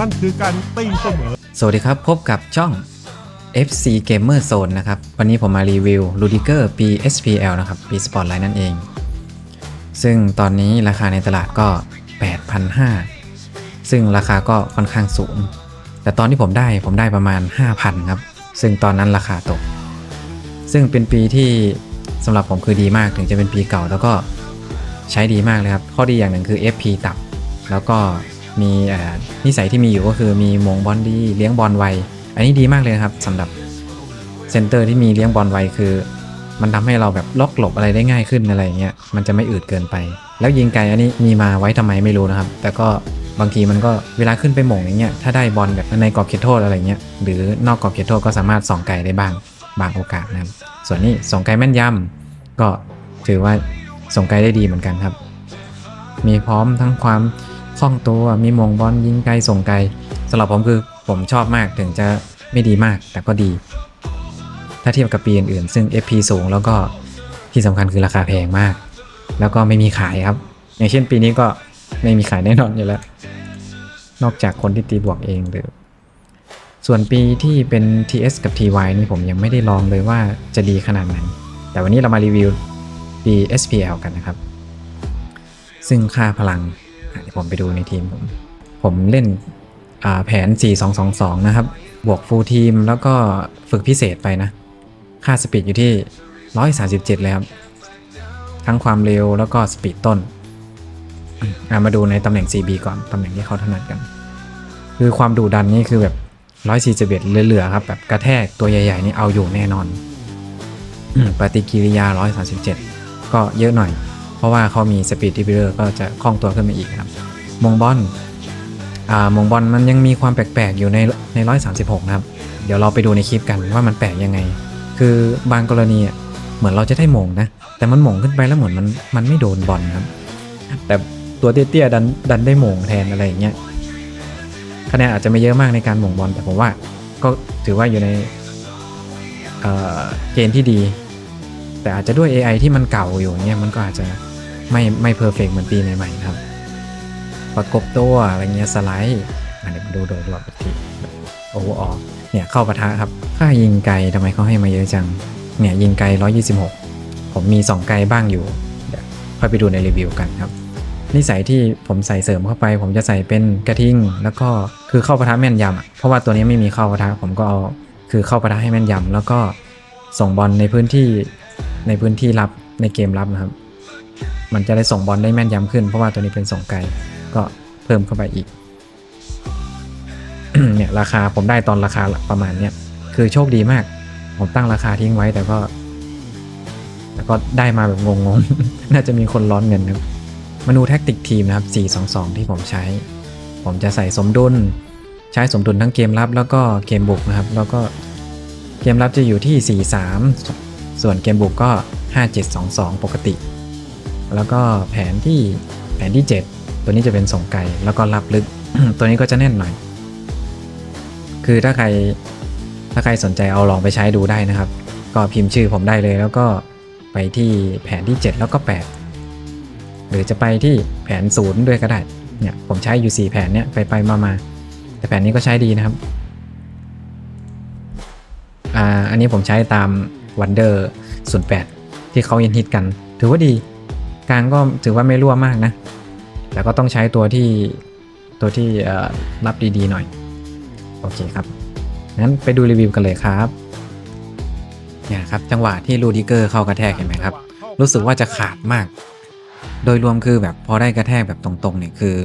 นั่นคือการตีเสมอ สวัสดีครับ พบกับช่อง FC Gamer Zone นะครับ วันนี้ผมมารีวิว l u d i g e r ปี SPL นะครับปี Spotlight นั่นเอง ซึ่งตอนนี้ราคาในตลาดก็ 8,500 ซึ่งราคาก็ค่อนข้างสูง แต่ตอนที่ผมได้ผมได้ประมาณ 5,000 ครับ ซึ่งตอนนั้นราคาตก ซึ่งเป็นปีที่สำหรับผมคือดีมากถึงจะเป็นปีเก่าแล้วก็ใช้ดีมากเลยครับ ข้อดีอย่างหนึ่งคือ FP ต่ำแล้วก็ มีนิสัยที่มีอยู่ก็คือมีมงบอลดีเลี้ยงบอลไว อันนี้ดีมากเลยครับสำหรับเซนเตอร์ที่มีเลี้ยงบอลไวคือ มันทำให้เราแบบล็อกหลบอะไรได้ง่ายขึ้นอะไรอย่างเงี้ยมันจะไม่อืดเกินไป แล้วยิงไกลอันนี้มีมาไว้ทำไมไม่รู้นะครับ แต่ก็บางทีมันก็เวลาขึ้นไปหม่งอย่างเงี้ยถ้าได้บอลแบบในกรอบเขตโทษอะไรเงี้ยหรือนอกกรอบเขตโทษก็สามารถส่องไกลได้บ้างบางโอกาสนะครับส่วนนี้ส่องไกลแม่นยำก็ถือว่าส่งไกลได้ดีเหมือนกันครับ มีพร้อมทั้งความ คล่องตัวมีมงบอลยิงไกลส่งไกลสำหรับผมคือผมชอบมากถึงจะไม่ดีมากแต่ก็ดี ถ้าเทียบกับปีอื่นๆ ซึ่ง FP สูงแล้วก็ที่สำคัญคือราคาแพงมาก แล้วก็ไม่มีขายครับ อย่างเช่นปีนี้ก็ไม่มีขายแน่นอนอยู่แล้ว นอกจากคนที่ตีบวกเองหรือ ส่วนปีที่เป็น TS กับ TY นี่ผมยังไม่ได้ลองเลยว่าจะดีขนาดไหนแต่วันนี้เรามารีวิวปี SPL กันนะครับ ซึ่งค่าพลัง เดี๋ยวผมไปดูในทีมผม ผมเล่นแผน 4222 นะครับ บวกฟูลทีมแล้วก็ฝึกพิเศษไปนะ ค่าสปีดอยู่ที่ 137เลยครับ ทั้งความเร็วแล้วก็สปีดต้น มาดูในตำแหน่ง CB ก่อน ตำแหน่งที่เขาถนัดกัน คือความดุดันนี่คือแบบ 141เหลือๆครับ แบบกระแทกตัวใหญ่ๆนี่เอาอยู่แน่นอน ปฏิกิริยา 137 ก็เยอะหน่อย เพราะว่าเขามีสปีดดิฟเดอร์ก็จะคล่องตัวขึ้นมาอีกครับมงบอลอ่ามงบอลมันยังมีความแปลกๆอยู่ในใน136นะครับ เดี๋ยวเราไปดูในคลิปกันว่ามันแปลกยังไง คือบางกรณีอะเหมือนเราจะได้มงนะ แต่มันมงขึ้นไปแล้วเหมือนมันมันไม่โดนบอลครับ แต่ตัวเตี้ยๆดันดันได้มงแทนอะไรอย่างเงี้ยคะแนนอาจจะไม่เยอะมากในการมงบอลแต่ผมว่าก็ถือว่าอยู่ในเออเกณฑ์ที่ดี แต่อาจจะด้วย AI ที่มันเก่าอยู่เนี่ยมันก็อาจจะ ไม่ไม่เพอร์เฟกเหมือนปีใหม่ๆนะครับประกบตัวอะไรเงี้ยสไลด์อันนี้มาดูโดยรวมอีกทีโอ้โหออเนี่ยเข้าปะทะครับ ค่ายิงไกลทำไมเขาให้มาเยอะจัง เนี่ยยิงไกล 126 ผมมี 2 ไกลบ้างอยู่ เดี๋ยวค่อยไปดูในรีวิวกันครับ นิสัยที่ผมใส่เสริมเข้าไป ผมจะใส่เป็นกระทิง แล้วก็คือเข้าปะทะแม่นยำเพราะว่าตัวนี้ไม่มีเข้าปะทะผมก็เอาคือเข้าปะทะให้แม่นยำแล้วก็ส่งบอลในพื้นที่ในพื้นที่รับในเกมรับนะครับ มันจะได้ส่งบอลได้แม่นยำขึ้น เพราะว่าตัวนี้เป็นส่งไกลก็เพิ่มเข้าไปอีกเนี่ยราคาผมได้ตอนราคาประมาณเนี้ยคือโชคดีมาก ผมตั้งราคาทิ้งไว้แต่ก็แต่ก็ได้มาแบบงงๆ น่าจะมีคนร้อนเงินครับมาดูแท็กติกทีมนะครับ 422 ที่ผมใช้ ผมจะใส่สมดุล ใช้สมดุลทั้งเกมรับแล้วก็เกมบุกนะครับ แล้วก็เกมรับจะอยู่ที่ 43 ส่วนเกมบุกก็ 5722 ปกติ แล้วก็แผนที่แผนที่ 7 ตัวนี้จะเป็นส่งไกลแล้วก็รับลึก ตัวนี้ก็จะแน่นหน่อย คือถ้าใครถ้าใครสนใจเอาลองไปใช้ดูได้นะครับ ก็พิมพ์ชื่อผมได้เลย แล้วก็ไปที่แผนที่ 7 แล้วก็ 8 หรือจะไปที่แผนศูนย์ด้วยก็ได้เนี่ยผมใช้อยู่ 4 แผนเนี่ยไปไปมามาแต่แผนนี้ก็ใช้ดีนะครับอ่าอันนี้ผมใช้ตาม Wonder 08 ที่เขายินฮิตกัน ถือว่าดี กลางก็ถือว่าไม่รั่วมากนะ แต่ก็ต้องใช้ตัวที่ตัวที่เอ่อรับดีๆหน่อย โอเคครับงั้นไปดูรีวิวกันเลยครับเนี่ยครับจังหวะที่ลูดิเกอร์เข้ากระแทกเห็นไหมครับ รู้สึกว่าจะขาดมาก โดยรวมคือแบบพอได้กระแทกแบบตรงๆเนี่ยคือ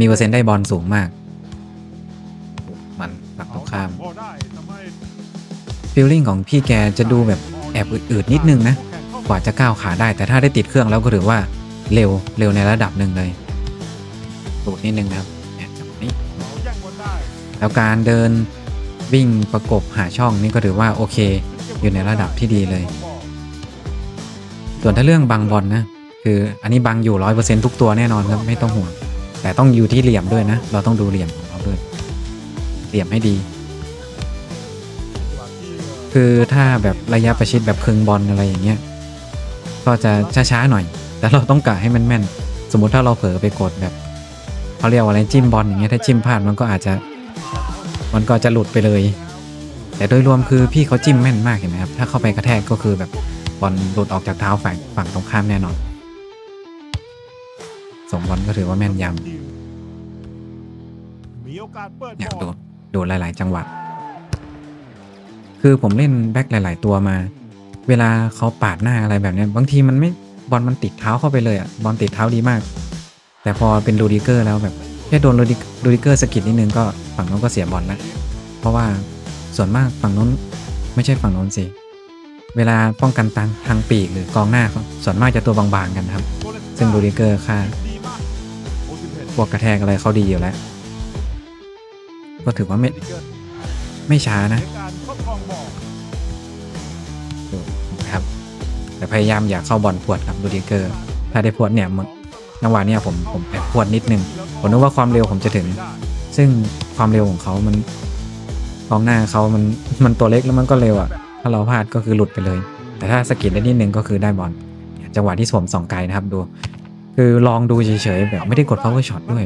มีเปอร์เซ็นต์ได้บอลสูงมาก มันฝั่งตรงข้ามพอได้ทำให้ฟีลลิ่งของพี่แกจะดูแบบแอบอืดๆนิดนึงนะ กว่าจะก้าวขาได้ แต่ถ้าได้ติดเครื่องแล้วก็ถือว่าเร็วเร็วในระดับหนึ่งเลยตูดนิดนึงนะครับนี่แล้วการเดินวิ่งประกบหาช่องนี่ก็ถือว่าโอเค อยู่ในระดับที่ดีเลย ส่วนถ้าเรื่องบังบอลนะคืออันนี้บังอยู่ร้อยเปอร์เซ็นทุกตัวแน่นอนครับไม่ต้องห่วง แต่ต้องอยู่ที่เหลี่ยมด้วยนะ เราต้องดูเหลี่ยมของเราด้วย เหลี่ยมให้ดี คือถ้าแบบระยะประชิดแบบครึ่งบอลอะไรอย่างเงี้ย ก็จะช้าๆหน่อย แต่เราต้องกะให้มันแม่นสมมุติถ้าเราเผลอไปกดแบบเขาเรียกว่าอะไรจิ้มบอลอย่างเงี้ยถ้าจิ้มพลาดมันก็อาจจะ มันก็จะหลุดไปเลย แต่โดยรวมคือพี่เขาจิ้มแม่นมากเห็นไหมครับ ถ้าเข้าไปกระแทกก็คือแบบบอลหลุดออกจากเท้าฝั่งฝั่งตรงข้ามแน่นอนส่งบอลก็ถือว่าแม่นยมีโอกาสเปิดำเนี่ยบอดูดูหลาย ๆ จังหวะคือผมเล่นแบ็คหลาย ๆ ตัวมา เวลาเขาปาดหน้าอะไรแบบนี้บางทีมันไม่บอลมันติดเท้าเข้าไปเลยอะบอลติดเท้าดีมาก แต่พอเป็นลูดิเกอร์แล้วแบบแค่โดนลูดิลูดิเกอร์สกิดนิดนึงก็ฝั่งนู้นก็เสียบอลแล้วเพราะว่าส่วนมากฝั่งนู้นไม่ใช่ฝั่งนู้นสิเวลาป้องกันตังทางปีกหรือกองหน้าส่วนมากจะตัวบางๆกันครับ ซึ่งลูดิเกอร์ค่าพวกกระแทกอะไรเขาดีอยู่แล้ว ก็ถือว่าไม่ไม่ช้านะ นะครับ แต่พยายามอย่าเข้าบอลพวดครับลูดิเกอร์ ถ้าได้พวดเนี่ยมันจังหวะเนี่ยผมผมแอบพวดนิดนึง ผมนึกว่าความเร็วผมจะถึง ซึ่งความเร็วของเขามันกองหน้าเขามันมันตัวเล็กแล้วมันก็เร็วอะถ้าเราพลาดก็คือหลุดไปเลย แต่ถ้าสกิดได้นิดนึงก็คือได้บอลจังหวะที่สวมสองไกลนะครับดู คือลองดูเฉยๆแบบไม่ได้กด power shot ด้วย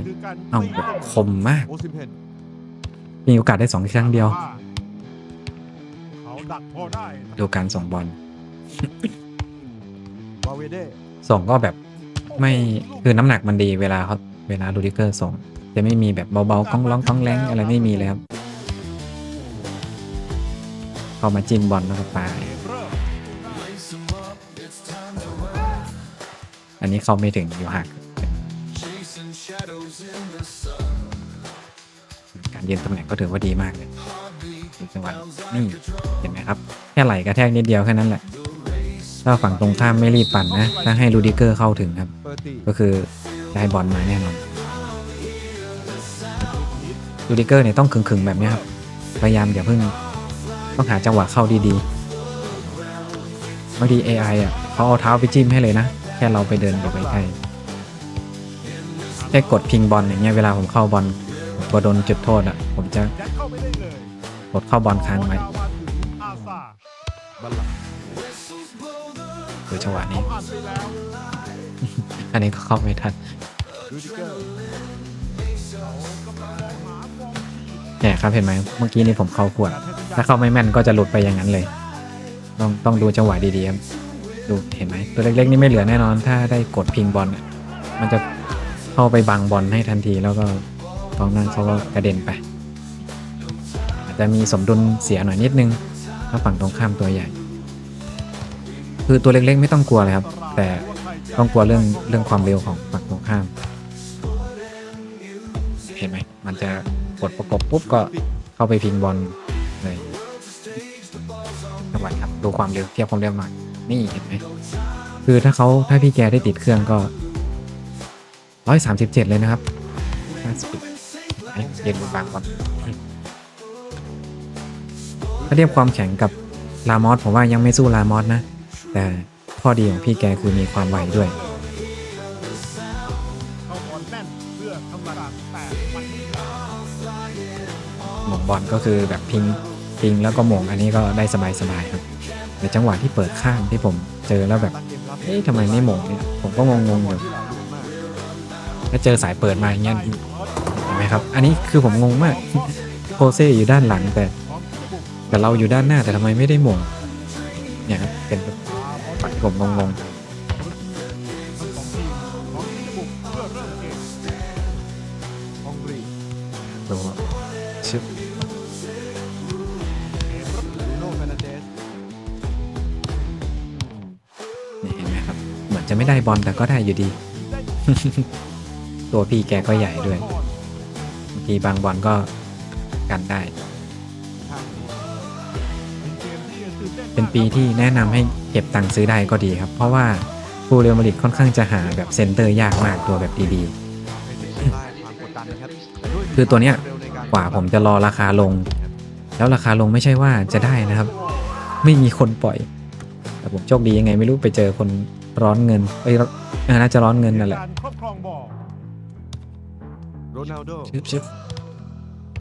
อ้าแบบคมมาก มีโอกาสได้สองครั้งเดียว ดูการส่งบอล บาเวเดส่งก็แบบไม่คือน้ำหนักมันดีเวลาเขาเวลาลูดิเกอร์ส่ง จะไม่มีแบบเบาๆก้องร้องก้องแรงอะไรไม่มีเลยครับเข้ามาจิ้มบอลแล้วก็ปาเกมเริ่มอันนี้เข้าไม่ถึงอยู่ห่างการยืนตำแหน่งก็ถือว่าดีมากเลยดูจังหวะนี่เห็นไหมครับ แค่ไหลกระแทกนิดเดียวแค่นั้นแหละ ถ้าฝั่งตรงข้ามไม่รีบปั่นนะ ถ้าให้ลูดิเกอร์เข้าถึงครับ ก็คือได้บอลมาแน่นอนลูดิเกอร์เนี่ยต้องขึงๆแบบนี้ครับ พยายามอย่าเพิ่งต้องหาจังหวะเข้าดีๆบางที AI อะเขาเอาเท้าไปจิ้มให้เลยนะ แค่เราไปเดินไปใกล้แค่กดพิงบอลอย่างเงี้ยเวลาผมเข้าบอลพอโดนจุดโทษอะ ผมจะกดเข้าบอลค้างไว้ จังหวะนี้เขาอ่านไปแล้วอันนี้ก็เข้าไม่ทันเกอร์เขากำลังมองหามองทีเนี่ยครับเห็นไหมเมื่อกี้นี่ผมเข้าขวด ถ้าเข้าไม่แม่นก็จะหลุดไปอย่างนั้นเลย ต้องต้องดูจังหวะดีๆครับดูเห็นไหมตัวเล็กๆนี่ไม่เหลือแน่นอน ถ้าได้กดพิงบอลมันจะเข้าไปบังบอลให้ทันทีแล้วก็กองนั้นเขาก็กระเด็นไป อาจจะมีสมดุลเสียหน่อยนิดนึงถ้าฝั่งตรงข้ามตัวใหญ่ คือตัวเล็กๆไม่ต้องกลัวเลยครับ แต่ต้องกลัวเรื่องเรื่องความเร็วของฝั่งตรงข้าม เห็นไหม มันจะกดประกบปุ๊บก็เข้าไปพิงบอลเลยจังหวะครับดูความเร็วเทียบความเร็วหน่อยนี่เห็นไหมคือถ้าเขาถ้าพี่แกได้ติดเครื่องก็ร้อยสามสิบเจ็ดเลยนะครับห้าสิบเย็นบางก่อนถ้าเทียบความแข็งกับลามอสผมว่ายังไม่สู้ลามอสนะ แต่ข้อดีของพี่แกคือมีความไวด้วย เขาบอลแน่นเพื่อทำลายแต่มันไม่ได้หมงบอลก็คือแบบพิงพิงแล้วก็หมงอันนี้ก็ได้สบายๆครับแต่จังหวะที่เปิดข้างที่ผมเจอแล้วแบบตั้งเกมรับเอ๊ะทำไมไม่หมงเนี่ยผมก็งงๆอยู่ที่หลายลูกมากถ้าเจอสายเปิดมาอย่างเงี้ยเห็นไหมครับ อันนี้คือผมงงมาก โคเซ่อยู่ด้านหลังแต่ พร้อมที่จะบุกแต่เราอยู่ด้านหน้าแต่ทำไมไม่ได้หมง ผมงงงสองอมที่จะบุกเพื่อเริ่มเกมฮองรีๆดูชึบเกมรับบูโน่เฟรนันเดสนี่เห็นไหมครับ เหมือนจะไม่ได้บอลแต่ก็ได้อยู่ดี ตัวพี่แกก็ใหญ่ด้วยบางทีบางบอลก็กันได้ เป็นปีที่แนะนำให้ ก็บตังค์ซื้อได้ก็ดีครับ เพราะว่าฟูเรลมาดริดค่อนข้างจะหาแบบเซนเตอร์ยากมากตัวแบบดีเป็นใต้ความกดดันนะครับแต่ด้วยคือตัวเนี้ยร็ในรๆกว่าผมจะรอราคาลง แล้วราคาลงไม่ใช่ว่าจะได้นะครับ ไม่มีคนปล่อย แต่ผมโชคดียังไงไม่รู้ไปเจอคนร้อนเงินเอ้ยเออน่าจะร้อนเงินนั่นแหละการครอบครองบอลโรนัลโดชึบชึบ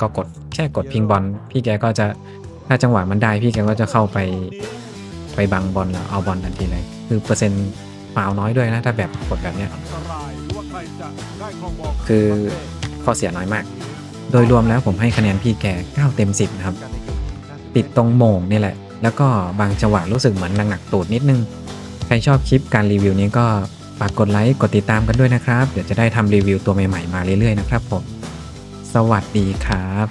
ก็กดแค่กดพิงบอลพี่แกก็จะถ้าจังหวะมันได้พี่แกก็จะเข้าไป ไปบังบอลแล้วเอาบอลทันทีเลย คือเปอร์เซ็นต์ฟาวล์น้อยด้วยนะ ถ้าแบบกดแบบเนี้ยคือข้อเสียน้อยมาก โดยรวมแล้วผมให้คะแนนพี่แก9เต็ม 10 นะครับ ติดตรงโมงนี่แหละ แล้วก็บางจังหวะรู้สึกเหมือนหนักๆตูดนิดนึง ใครชอบคลิปการรีวิวนี้ก็ฝากกดไลค์กดติดตามกันด้วยนะครับ เดี๋ยวจะได้ทำรีวิวตัวใหม่ๆมาเรื่อยๆนะครับผม สวัสดีครับ